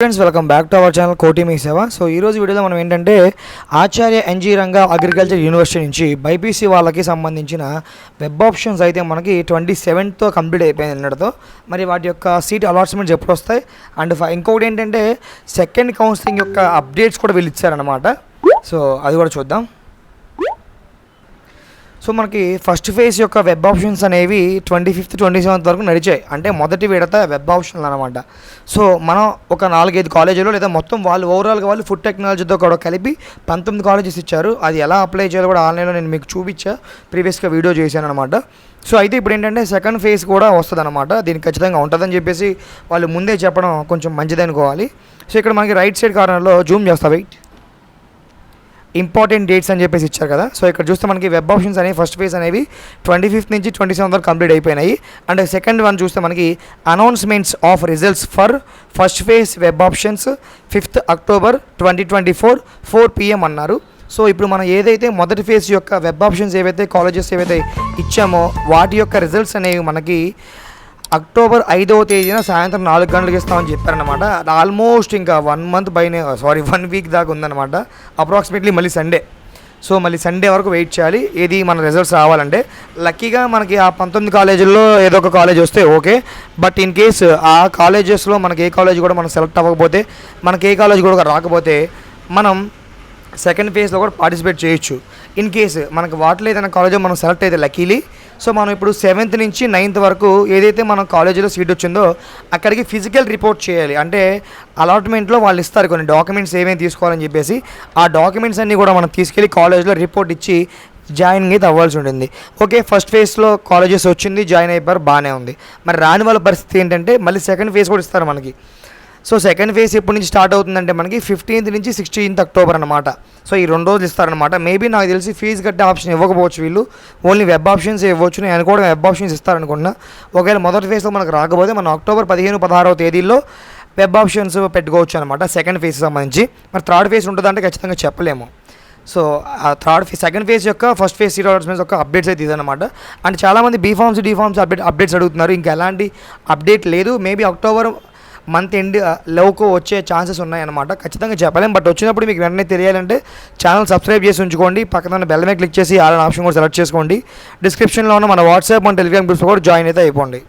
Friends welcome back to our channel కోటి మీ సేవ so ఈ రోజు వీడియోలో మనం ఏంటంటే Acharya NG Ranga agriculture university నుంచి బైపీసీ వాళ్ళకి సంబంధించిన వెబ్ ఆప్షన్స్ అయితే మనకి ట్వంటీ సెవెన్త్తో కంప్లీట్ అయిపోయింది నిన్నటితో మరి వాటి యొక్క సీట్ అలాట్స్మెంట్స్ ఎప్పుడు వస్తాయి? అండ్ ఇంకొకటి ఏంటంటే సెకండ్ కౌన్సిలింగ్ యొక్క అప్డేట్స్ కూడా వీళ్ళు ఇచ్చారనమాట సో అది కూడా చూద్దాం. సో మనకి ఫస్ట్ ఫేజ్ యొక్క వెబ్ ఆప్షన్స్ అనేవి ట్వంటీ ఫిఫ్త్ ట్వంటీ సెవెంత్ వరకు నడిచాయి. అంటే మొదటి విడత వెబ్ ఆప్షన్లు అనమాట సో మనం ఒక నాలుగైదు కాలేజీలో లేదా మొత్తం వాళ్ళు ఓవరాల్గా వాళ్ళు ఫుడ్ టెక్నాలజీతో కూడా కలిపి పంతొమ్మిది కాలేజెస్ ఇచ్చారు. అది ఎలా అప్లై చేయాలో కూడా ఆన్లైన్లో నేను మీకు చూపించా. ప్రీవియస్గా వీడియో చేశాను అనమాట సో అయితే ఇప్పుడు ఏంటంటే సెకండ్ ఫేజ్ కూడా వస్తుంది అనమాట దీనికి ఖచ్చితంగా ఉంటుందని చెప్పేసి వాళ్ళు ముందే చెప్పడం కొంచెం మంచిది అనుకోవాలి సో ఇక్కడ మనకి రైట్ సైడ్ కార్నర్లో జూమ్ చేస్తా. వెయిట్ ఇంపార్టెంట్ డేట్స్ అని చెప్పేసి ఇచ్చారు కదా. సో ఇక్కడ చూస్తే మనకి వెబ్ ఆప్షన్స్ అనేవి ఫస్ట్ ఫేజ్ అనేవి ట్వంటీ ఫిఫ్త్ నుంచి ట్వంటీ సెవెంత్ వరకు కంప్లీట్ అయిపోయినాయి. అండ్ సెకండ్ వన్ చూస్తే మనకి announcements of results for first phase web options fifth October twenty twenty four four PM అన్నారు. సో ఇప్పుడు మనం ఏదైతే మొదటి ఫేజ్ యొక్క వెబ్ ఆప్షన్స్ ఏవైతే కాలేజెస్ ఏవైతే ఇచ్చామో వాటి యొక్క రిజల్ట్స్ అనేవి మనకి అక్టోబర్ ఐదవ తేదీన సాయంత్రం నాలుగు గంటలకు ఇస్తామని చెప్పారనమాట ఆల్మోస్ట్ ఇంకా వన్ మంత్ పైన సారీ వన్ వీక్ దాకా ఉందన్నమాట. అప్రాక్సిమేట్లీ మళ్ళీ సండే సో మళ్ళీ సండే వరకు వెయిట్ చేయాలి. ఏది మన రిజల్ట్స్ రావాలంటే. లక్కీగా మనకి ఆ పంతొమ్మిది కాలేజీల్లో ఏదో ఒక కాలేజ్ వస్తే ఓకే బట్ ఇన్ కేస్ ఆ కాలేజెస్లో మనకి ఏ కాలేజ్ కూడా మనం సెలెక్ట్ అవ్వకపోతే మనకి ఏ కాలేజ్ కూడా రాకపోతే మనం సెకండ్ ఫేజ్లో కూడా పార్టిసిపేట్ చేయొచ్చు. ఇన్ కేస్ మనకి వాటిలో ఏదైనా కాలేజ్ మనం సెలెక్ట్ అయితే లక్కీలీ సో మనం ఇప్పుడు సెవెంత్ నుంచి నైన్త్ వరకు ఏదైతే మనం కాలేజీలో సీట్ వచ్చిందో అక్కడికి ఫిజికల్ రిపోర్ట్ చేయాలి. అంటే అలాట్మెంట్లో వాళ్ళు ఇస్తారు కొన్ని డాక్యుమెంట్స్ ఏమేమి తీసుకోవాలని చెప్పేసి. ఆ డాక్యుమెంట్స్ అన్నీ కూడా మనం తీసుకెళ్ళి కాలేజ్లో రిపోర్ట్ ఇచ్చి జాయినింగ్ అయితే అవ్వాల్సి ఉంటుంది. ఓకే ఫస్ట్ ఫేజ్లో కాలేజెస్ వచ్చింది జాయిన్ అయిపోయారు బాగానే ఉంది. మరి రాని వాళ్ళ పరిస్థితి ఏంటంటే మళ్ళీ సెకండ్ ఫేజ్ కూడా ఇస్తారు మనకి. సో సెకండ్ ఫేజ్ ఎప్పటి నుంచి స్టార్ట్ అవుతుందంటే మనకి ఫిఫ్టీన్త్ నుంచి సిక్స్టీన్త్ అక్టోబర్ అనమాట సో ఈ రెండు రోజులు ఇస్తారనమాట మేబీ నాకు తెలిసి ఫీజు కట్టే ఆప్షన్ ఇవ్వకపోవచ్చు వీళ్ళు. ఓన్లీ వెబ్ ఆప్షన్స్ ఇవ్వచ్చు. నేను కూడా వెబ్ ఆప్షన్స్ ఇస్తారనుకున్నా ఒకవేళ మొదటి ఫేజ్లో మనకు రాకపోతే మనం అక్టోబర్ పదిహేను పదహారవ తేదీల్లో వెబ్ ఆప్షన్స్ పెట్టుకోవచ్చు అనమాట సెకండ్ ఫేజ్ సంబంధించి. మరి థర్డ్ ఫేజ్ ఉంటుందంటే ఖచ్చితంగా చెప్పలేము. సో ఆ థర్డ్ ఫేజ్ సెకండ్ ఫేజ్ యొక్క ఫస్ట్ ఫేజ్ సీరో అడ్వర్టైజ్మెంట్స్ యొక్క అప్డేట్స్ అయితే ఇదన్నమాట. అండ్ చాలామంది B Pharms D Pharms D pharms update updates అడుగుతున్నారు. ఇంకా ఎలాంటి అప్డేట్ లేదు. మేబీ అక్టోబర్ మంత్ ఎండ్ లోకు వచ్చే ఛాన్సెస్ ఉన్నాయన్నమాట. ఖచ్చితంగా చెప్పలేం బట్ వచ్చినప్పుడు మీకు వెంటనే తెలియాలంటే ఛానల్ సబ్స్క్రైబ్ చేసి ఉంచుకోండి. పక్కన ఉన్న బెల్ మీద క్లిక్ చేసి ఆల్ ఆప్షన్ కూడా సెలెక్ట్ చేసుకోండి. డిస్క్రిప్షన్లో ఉన్న మన వాట్సాప్ మన టెలిగ్రామ్ గ్రూప్స్ కూడా జాయిన్ అయితే అయిపోండి.